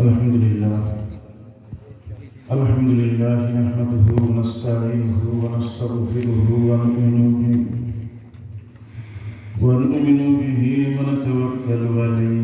الحمد لله. الحمد لله نحمده ونستعينه ونستغفره ونؤمن به. ونؤمن به ونتوكل عليه.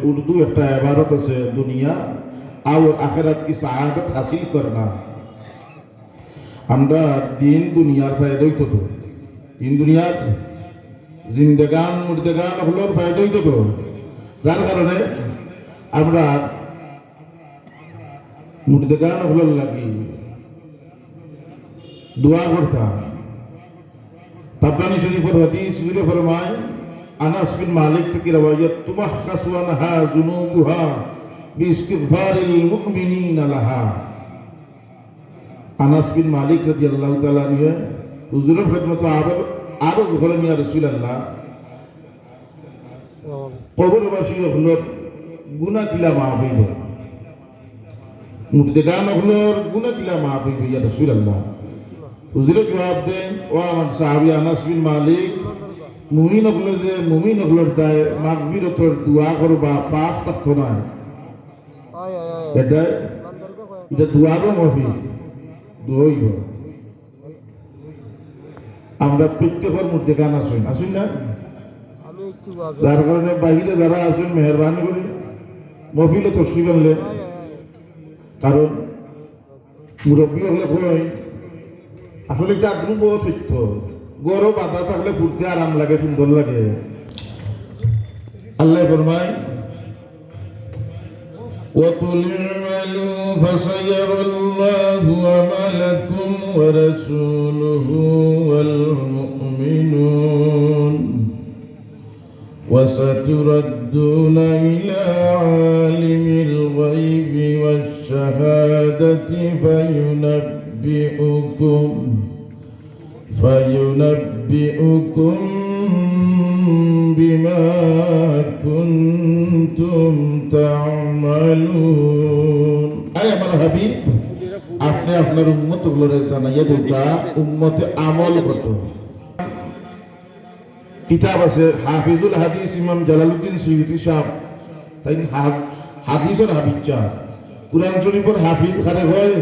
কিতাবের মাঝে উর্দু একটা এবারত আছে দুনিয়া, আর আখেরাত কি সাহাদত হাসিল করনা। আমরা দিন দুনিয়ার ফায়দাই তো দিন দুনিয়ার জিন্দেগান, মুর্দেগান হলোর ফায়দাই তো যার কারণে আমরা মুর্দেগান হলোর লাগি দোয়া করতাম। তাবরানি শরীফের হাদিস মিলে ফরমায় আনাস বিন মালিক থেকে রওয়ায়াত তুমাহখাসু আনহা যুনুবুহা বিইস্তিগফারিল মুমিনিনা লাহা আনাস বিন মালিক রাদিয়াল্লাহু তাআলা নিয়ে হুজুরের খেদমত আবার আরও করেন ইয়া রাসূলুল্লাহ কবরবাসী হলোর গুণা কিলা মাফ হইব মুর্দেগান হলোর গুণা কিলা মাফ হইব ইয়া রাসূলুল্লাহ হুজুরে জবাব দেন ও আমার সাহাবী আনাস বিন মালিক মুমিন হলো যে মুমিন হলোর দায় মাগফিরতর দোয়া করবা পাপ থাকতো না। এটা এটা দোয়ারও মফি। দোয়াইব আমরা প্রত্যেকের মধ্যে গান আসুন আসুন না? যার কারণে বাহিরে যারা আসুন মেহরবানি করে। মফিলে তসি বানলে কারণ মুরব্বী হলে কই? আসলে এটা ধ্রুব সত্য। গরম বাধা থাকলে ফুরতে আরাম লাগে সুন্দর লাগে আল্লাহ ফরমায় وقل اعملوا فسيرى الله عملكم ورسوله والمؤمنون وستردون إلى عالم الغيب والشهادة فينبئكم فينبئكم بما كنتم تعملون أي আমার হাবিব আপনি আপনার উম্মত গুলোরে জানাইয়া দিবা উম্মতে আমল কত কিতাব আছে হাফিজুল হাদিস ইমাম জালালউদ্দিন সুয়ুতি সাহেব তাই হা- হাদিসের হাফিজ চা কুরআন শরীফের হাফিজ খারে হয়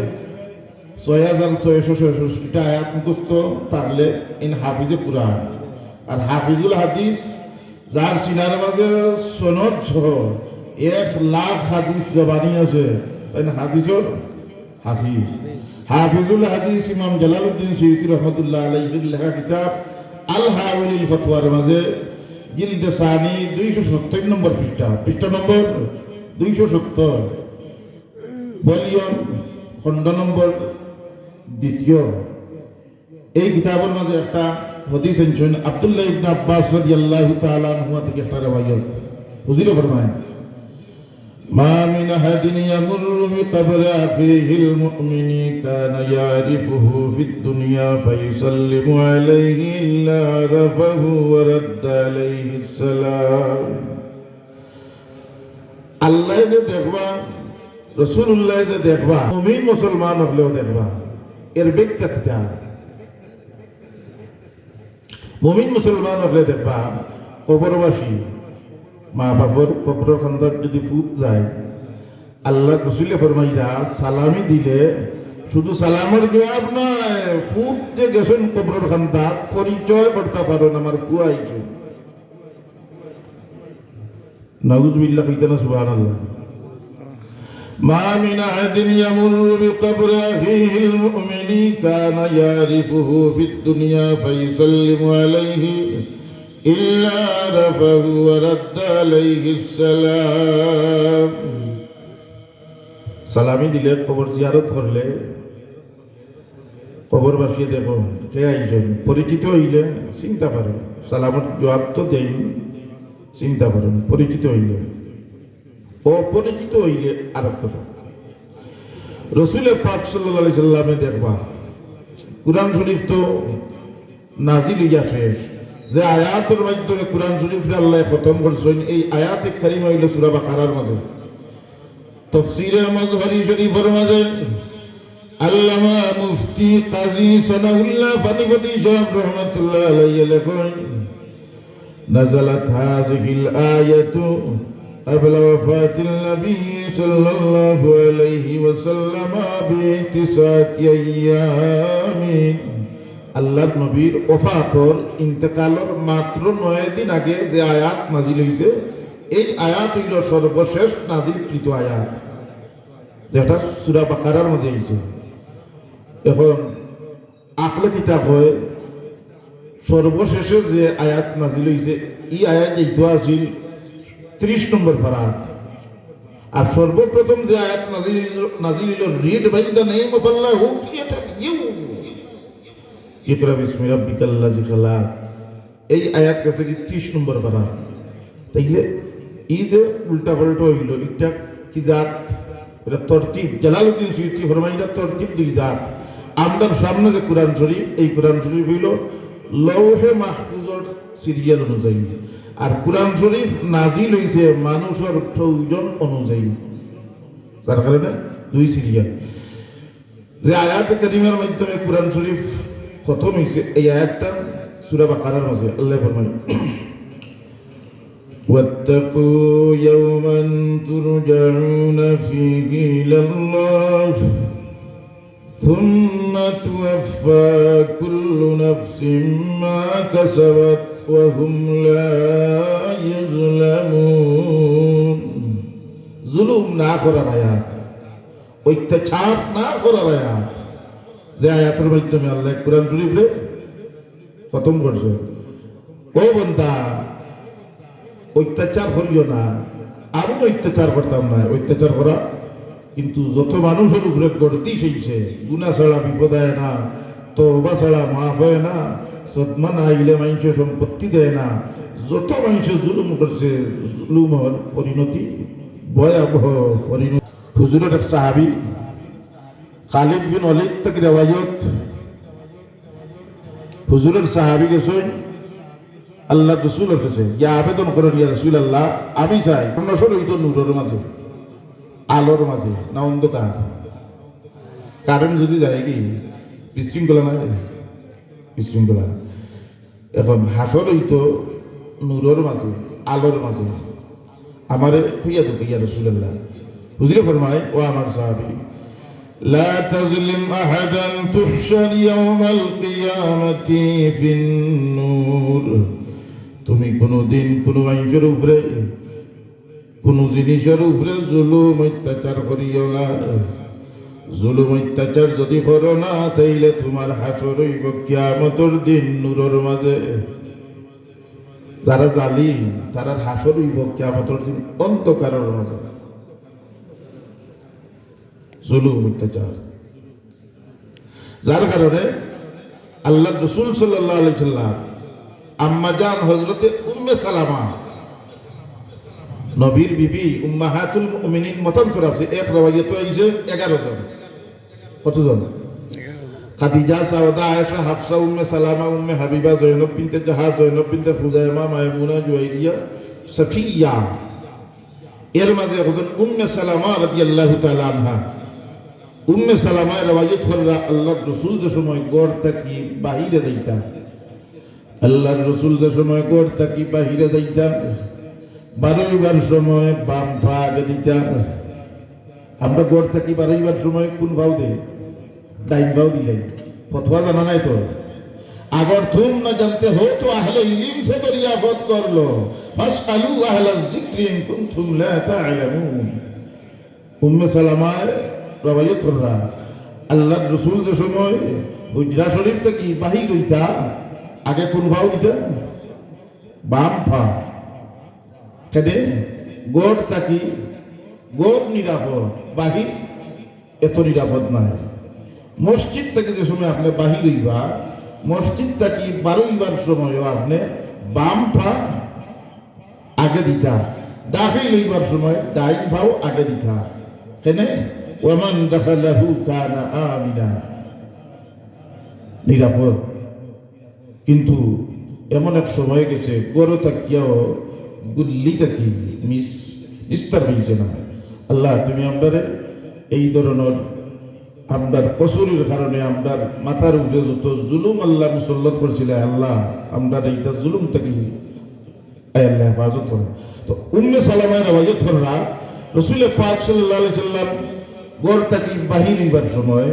ছয় হাজার ছয়শো ছয়ষট্টিটা আয়াত মুখস্থ পারলে ইন হাফিজে কুরআন। আর হাফিজুল হাদিস, যার সিনার মাঝে সনদ সহ এক লাখ হাদিস জবানি আছে, তাই না? হাদিসর হাফিজ। হাফিজুল হাদিস ইমাম জালালউদ্দিন সৈয়দি রহমতুল্লাহ আলাইহির লেখা কিতাব আল হাওয়ালিল ফতোয়ার মাঝে জিলদে সানি দুইশো সত্তর নম্বর পৃষ্ঠা। পৃষ্ঠা নম্বর দুইশো সত্তর। ভলিউম খণ্ড নম্বর দ্বিতীয় এই কিতাবের মাঝে একটা হদিস আনছেন আব্দুল্লাহ ইবনে আব্বাস রাদিয়াল্লাহু তাআলা আনহু থেকে একটা রিওয়ায়াত হুজুরে ফরমায় ما من أحد يمر بقبر أخيه المؤمن كان يعرفه في الدنيا فيسلم عليه إلا عرفه ورد عليه السلام আল্লাহ যে দেখবা রসুল্লাহ যে দেখবা মুমিন মুসলমান হলেও দেখবা এর ব্যাখ্যা মুমিন মুসলমান হলে দেখবা, কবরবাসী, মা বাবার কবর খান্দার যদি ফুট যায়, আল্লাহ রসুলে ফরমাইরা সালামি দিলে, শুধু সালামের জবাব নয়, ফুট যে গেছেন কবর খান্দা পরিচয় করতে পারেন আমার ফুয়াইকে নাউজুবিল্লাহ কইতে না সুবহানাল্লাহ। ما من أحد يمر بقبر أخيه المؤمن كان يعرفه في الدنيا فيسلم عليه إلا عرفه ورد عليه السلام সালামি দিলে কবর জিয়ারত করলে কবর বাসিয়ে দেব কে আইজন পরিচিত হইলে চিন্তা পারেন সালামত জবাব তো দেই চিন্তা করেন পরিচিত হইলে অপরিচিত হইলে আরও কথা রসুলের পাক সাল্লি সাল্লামে দেখবা, কোরআন শরীফ তো নাজিল ইয়া শেষ। যে আয়াতের মাধ্যমে কোরআন শরীফ আল্লাহ খতম করছেন, এই আয়াত কারিমা হইল সুরা বা কারার মাঝে। তফসিরে মজহারি শরীফের মাঝে, আল্লামা মুফতি কাজী সানাউল্লাহ ফানিফতি সাহেব রহমতুল্লাহ আলাইহি লেখেন, নাজালাত হাযিহিল আয়াতু قبل وفاة النبي صلى الله عليه وسلم بتسعة أيام আল্লাহ নবীর ওফাতর ইন্তেকালর মাত্র নয় দিন আগে যে আয়াত নাজিল হয়েছে এই আয়াত হইল সর্বশেষ নাজিলকৃত আয়াত যেটা সুরা বাকারার মাঝে হয়েছে এখন আকলে কিতাব হয় সর্বশেষে যে আয়াত নাজিল হয়েছে এই আয়াত এইটো আছিল ত্রিশ নম্বর ফারাত আর সর্বপ্রথম যে আয়াত নাজিল হইল read by the name of Allah who created you. ইকরা বিসমি রাব্বিকাল্লাযী খালাক। এই আয়াত কাছে কি ত্রিশ নম্বর ফারাত তাইলে এই যে উল্টা পাল্টা হইল, এটা কি জাত? এটা তরতিব। জালালউদ্দিন সুয়ুতি ফরমাইটা তরতিব দুই জাত। আমরার সামনে যে কোরআন শরীফ, এই কোরআন শরীফ হইল লৌহে মাহফুজর সিরিয়াল অনুযায়ী। আর কোরআন শরীফ নাজিল হয়েছে মানুষের প্রয়োজন অনুযায়ী যার কারণে দুই সিরিয়াল যে আয়াত করিমের মাধ্যমে কোরআন শরীফ খতম হয়েছে এই আয়াতটা সুরা বাকারার মাঝে আল্লাহ ফরমায় واتقوا يوما ترجعون فيه إلى الله ثم توفى كل نفس ما كسبت وهم لا يظلمون জুলুম না করার আয়াত অত্যাচার না করার আয়াত যে আয়াতের মাধ্যমে আল্লাহ কোরআন শরীফে খতম করছে ও বন্ধা অত্যাচার করিও না আমি অত্যাচার করতাম না অত্যাচার করা কিন্তু যত মানুষের উপরে গড়তি সেইছে গুণা ছাড়া বিপদ হয় না তবা ছাড়া মাফ হয় না সদমা না আইলে মানুষ সম্পত্তি দেয় না, যত মানুষ জুলুম করছে, জুলুমের পরিণতি, ভয়াবহ পরিণতি। হুজুরের এক সাহাবি, খালিদ বিন অলিদ থেকে রেওয়ায়ত। হুজুরের সাহাবি গেছেন, আল্লাহ রসুলের কাছে, ইয়া আবেদন করেন ইয়া রসুল আল্লাহ আমি চাই নশর হইতো নূরের মাঝে। আলোর মাঝে না অন্ধকার কারেন্ট যদি যায় কি বিশৃঙ্খলা না বিশৃঙ্খলা এখন হাসর হইতো নূরের মাঝে আলোর মাঝে আমার খুইয়া তো ইয়া রসুল আল্লাহ বুঝলে ফরমায় ও আমার সাহাবি لا تظلم أحدا تحشر يوم القيامة في النور তুমি কোনোদিন কোনো মানুষের উপরে কোনো জিনিসের উপরে জুলুম অত্যাচার করিও না। জুলুম অত্যাচার যদি করো না, তাইলে তোমার হাসর হইব কিয়ামতর দিন নূরের মাঝে। যারা জালিম তারা হাসর হইব কিয়ামতর দিন অন্তকারের মাঝে। জুলুম অত্যাচার। যার কারণে আল্লাহ রসুল সাল্লাহ আলি সাল্লাম আম্মাজান হজরতে উম্মে সালামা নবীর বিবি উম্মাহাতুল মুমিনিন মতান্তর আছে। এক রবাইয়াত আইছে 11 জন। কতজন? খাদিজা সাউদা আয়েশা, হাফসা, উম্মে সালামা, উম্মে হাবিবা জয়নব বিনতে জাহাজ জয়নব বিনতে ফুজাইমা মায়মুনা জুয়াইরিয়া, সাফিয়া। এর মাঝে হযরত উম্মে সালামা রাদিয়াল্লাহু তাআলা আনহা। উম্মে সালামা রবাইয়াত হল আল্লাহর রাসূল যে সময় গড় থাকি বাহিরে যাইতা আল্লাহর রসুল যে সময় গড় থাকি বাহিরে যাইতাম। বারোইবার সময় বাম পা আগে দিতাম আমরা গড় থাকি বারোইবার সময় কোন ভাও দেই? ডাইন ভাও দিলাই ফতোয়া জানা নাই তো? আগর তুম না জানতে হো তো আহলে ইলিম সে দরিয়াফত করল। ফাসআলু আহলা যিকরি ইন কুনতুম লা তা'লামুন উম্মে সালামায় রবাইয়াত কররা, আল্লাহর রসুল যে সময় হুজরা শরীফ থেকে বাহির হইতা, আগে কোন ভাও দিতে বাম ফা কেটে গোড় তাকি গোড় নিরাপদ বাহির এত নিরাপদ নাই। মসজিদ থেকে যে সময় আপনি বাহির হইবা মসজিদ থাকি বারোইবার সময়ও আপনি বাম ফা আগে দিতা, দাখিল হইবার সময় ডাইন ভাও আগে দিতা। কেনে? ওমান দাখালাহু কানা আমিনা। নিরাপদ। কিন্তু এমন এক সময় গেছে, গরু তাকিয়াও গুল্লি তাকি মিস নিস্তার হয়েছে না আল্লাহ, তুমি আমাদের এই ধরনের আমদার কসুরের কারণে আমদার মাথার উপরে যত জুলুম আল্লাহ মুসল্লত করছিলে আল্লাহ আমদার এইটা জুলুম থাকি আল্লাহ হেফাজত করে। তো উম্মে সালামায় হেফাজত করা রসুল পাক সাল্লাহ সাল্লাম গড় থাকি বাহির হইবার সময়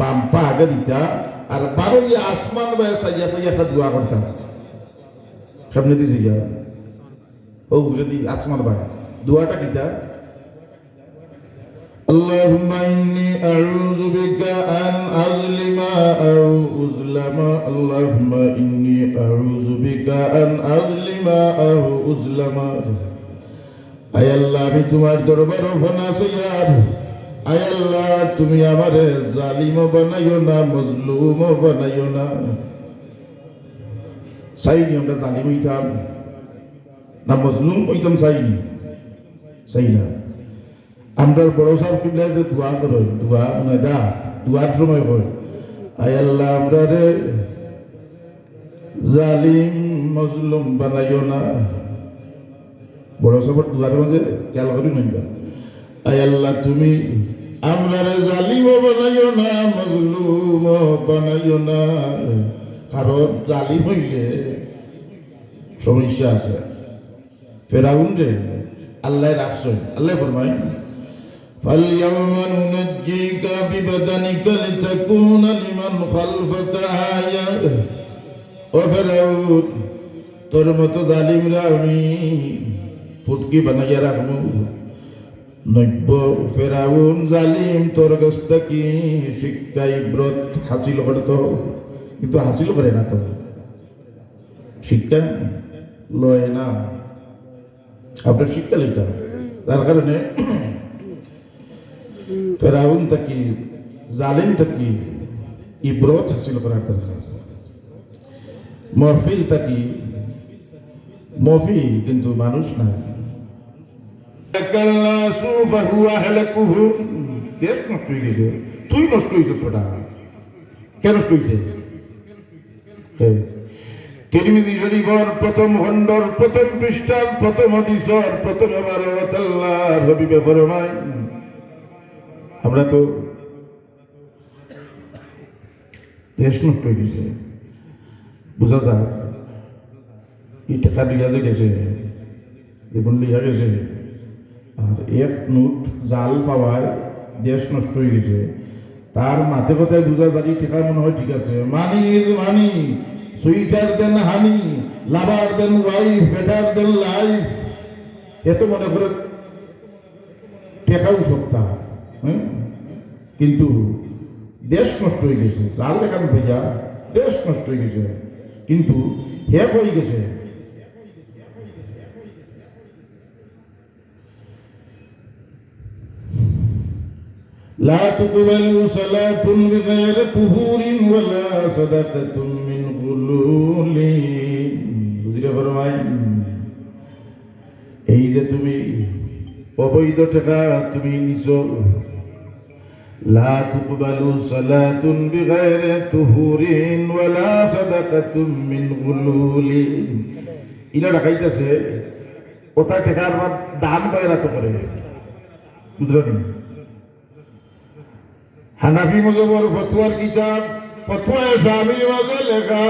বাম পা আগে দিতা, আর বারো আসমান বা সাইয়া সাইয়া একটা দোয়া করতাম। সামনে দিছি যা। ও যদি আসমান ভাই দোয়াটা কিতা اللهم إني أعوذ بك أن أظلم أو أظلم اللهم إني أعوذ بك أن أظلم أو أظلم আয় আল্লাহ আমি তোমার দরবার ফনা সৈয়ার আয় আল্লাহ তুমি আমারে জালিমও বানাইও না মজলুমও বানাইও না চাইনি আমরা জালিম হইতাম না মজলুম হইতাম চাইনি চাই না আমরা বড় সাহেব কিবলা যে দোয়া করে দোয়া মানে দা দোয়ার সময় হয় আয় আল্লাহ, আমরা জালিম মজলুম বানাইও না। বড় সবর দুয়ারের মধ্যে খেয়াল করি নিবা। আয় আল্লাহ, তুমি আমরা জালিমও বানাইও না, মজলুম বানাইও না। কারণ জালিম হইলে সমস্যা আছে। ফেরাউন রে আল্লাহ রাখছেন আল্লাহ ফরমায় فاليوم ننجيك ببدنك لتكون لمن خلفك آية ও ফেরাউন তোর মতো জালিমরা আমি ফুটকি বানাইয়া রাখবো নব্য ফেরাউন জালিম তোর কাছ থেকে শিক্ষা ইব্রত হাসিল করতো কিন্তু হাসিল করে না তো শিক্ষা লয় না আপনার শিক্ষা লইতে হবে। তার কারণে ফেরাউন তাকি জালিম তাকি ইব্রত হাসিল করার দরকার। মহফিল তাকি মফি কিন্তু মানুষ না নষ্ট হয়ে গেছে, তুই নষ্ট হয়েছে তোটা কেন নষ্ট হয়েছে তিরমিজি শরীফর প্রথম খণ্ডর প্রথম পৃষ্ঠার, প্রথম হদিসর, প্রথম এবারত আল্লাহ রবিবে ফরমায়। আমরা তো দেশ নষ্ট হয়ে গেছে। বুঝা যায় এই টাকা দিয়া যে গেছে, জীবন লিয়া গেছে, আর এক নোট জাল পাওয়ায় দেশ নষ্ট হয়ে গেছে। তার মাথে কথায় বুঝা যায় টাকা মনে হয় ঠিক আছে। Money is money sweeter than honey lover than wife better than life এত মনে করে টেকাও সত্তা হ্যাঁ কিন্তু দেশ নষ্ট হয়ে গেছে, চাল এখান ভাইয়া দেশ নষ্ট হয়ে গেছে। কিন্তু হে হয়ে গেছে। لا تقبل صلاة بغير طهور ولا صدقة من غلول বুঝলে ফরমাই এই যে তুমি অবৈধ টাকা তুমি নিছ لا تقبل صلاة بغير طهور ولا صدقة من غلول ইলা রাখাইতেছে ওটা টাকার দান বাইরা তো করে বুঝলেন হানাফি মজবর ফতুয়ার কিতাব ফতুয়া স্বামীর মাঝে লেখা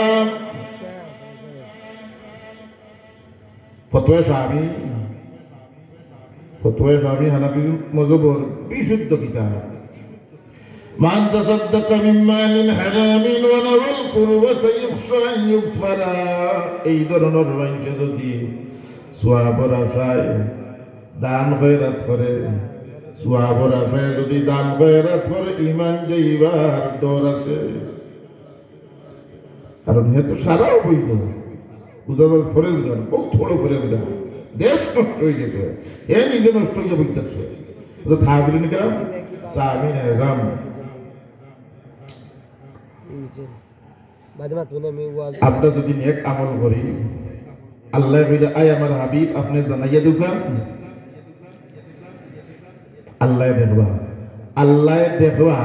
ফতুয়া স্বামী ফতুয়া স্বামী হানাফি মজবর বিশুদ্ধ কিতাব من تصدق من مال حرام ولو القربة يخشى أن يغفر এই ধরনের মানুষ যদি সোয়াবর আশায় দান খয়রাত করে সোয়াবর যদি দান ইমান যাইবার ডর আছে। কারণ হে তো সারাও বৈধ বুঝাবার ফরেজ গান বহু থোড়ো ফরেজ গান দেশ নষ্ট হয়ে গেছে। এ নিজে নষ্ট হয়ে বৈঠাচ্ছে তো থাকলেন কেন সামিন এজাম আমরা যদি নেক আমল করি, আল্লাহ আয় আমার হাবিব, আপনি জানাইয়া দুকান আল্লাহ দেখবা। আল্লাহ দেখবা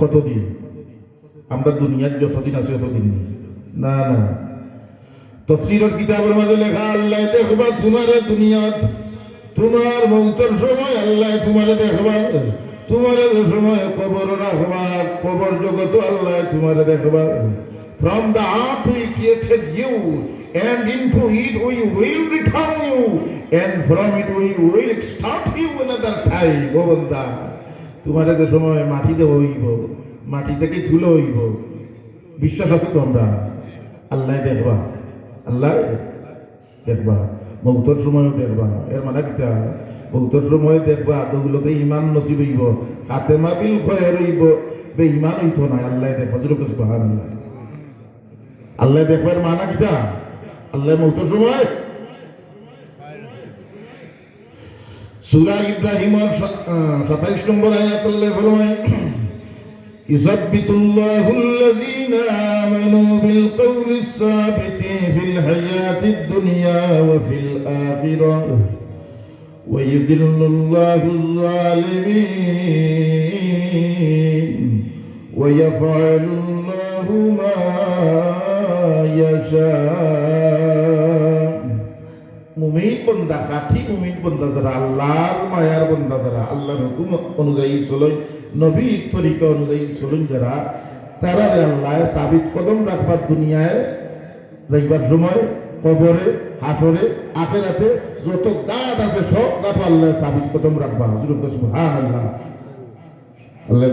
কতদিন? আমরা দুনিয়ার যতদিন আছে ততদিন না না। তফসিরের কিতাবের মাঝে লেখা আল্লাহ দেখবা তোমার দুনিয়াত তোমার মৌতর সময় আল্লাহ তোমার দেখবা তোমার সময় কবর রাখবা কবর জগত আল্লাহ তোমার দেখবা। Earth we created you, and into it we will return you, and from it we will extract you another time, ও বন্দা তোমার যে সময় মাটিতে হইব মাটি থেকে তুলে হইব। বিশ্বাস আছে তো আমরা আল্লাহ দেখবা আল্লাহ দেখবা মৌতর সময়ও দেখবা। এর মানে কিতা? মৌতর সময় দেখবা দৌলতে ইমান নসিব হইব কাতে মাবিল খয়ে রইব। বে ইমান হইতো না আল্লাহ দেখবা আল্লাহ আল্লাহ দেখবার মানা কিতা? আল্লাহ মৌতর সময় সুরা ইব্রাহিমের সাতাইশ নম্বর আয়াত আল্লাহ ফরমায় يثبت الله الذين آمنوا بالقول الثابت في الحياة الدنيا وفي الآخرة ويذل الله الظالمين ويفعل الله له ما يشاء মুমিন বন্দা কাঠি, মুমিন বন্দা যারা আল্লাহর মায়ার বন্দা যারা আল্লাহর হুকুম অনুযায়ী চলই নবীর তরিকা অনুযায়ী চলুন যারা, তারা আল্লাহ সাবিত কদম রাখবার দুনিয়ায় যাইবার সময়, কবরে, হাসরে, আখেরাতে যত গাছ আছে সব গাছ আল্লাহ সাবিত কদম রাখবা। হ্যাঁ আল্লাহ আল্লাহ